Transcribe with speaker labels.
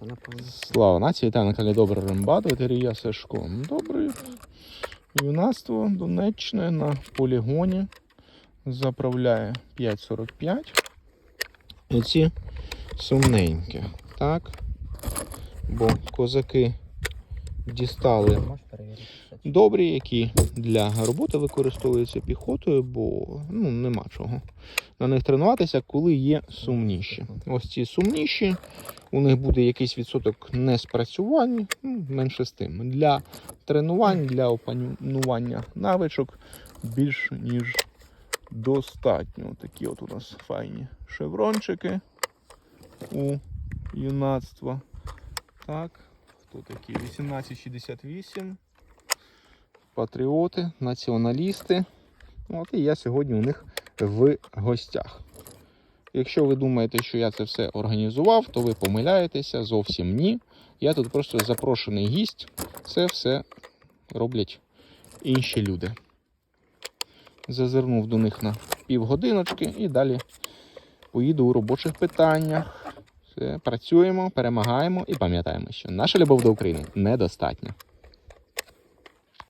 Speaker 1: це, напевно.
Speaker 2: Слава нації, та на каналі Добра Рембат, ветерія Сашко. Добре. Юнацтво Донеччини на полігоні заправляє 5.45. Оці сумненькі. Так. Бо козаки дістали? Добрі, які для роботи використовуються піхотою, бо ну, нема чого на них тренуватися, коли є сумніші. Ось ці сумніші, у них буде якийсь відсоток неспрацювань, ну, менше з тим. Для тренувань, для опанування навичок більш ніж достатньо. Такі от у нас файні шеврончики у юнацтва. Так, хто такі? 1868 патріоти, націоналісти. От і я сьогодні у них в гостях. Якщо ви думаєте, що я це все організував, то ви помиляєтеся зовсім ні. Я тут просто запрошений гість. Це все роблять інші люди. Зазирнув до них на півгодиночки і далі поїду у робочих питаннях. Все, працюємо, перемагаємо і пам'ятаємо, що наша любов до України недостатня.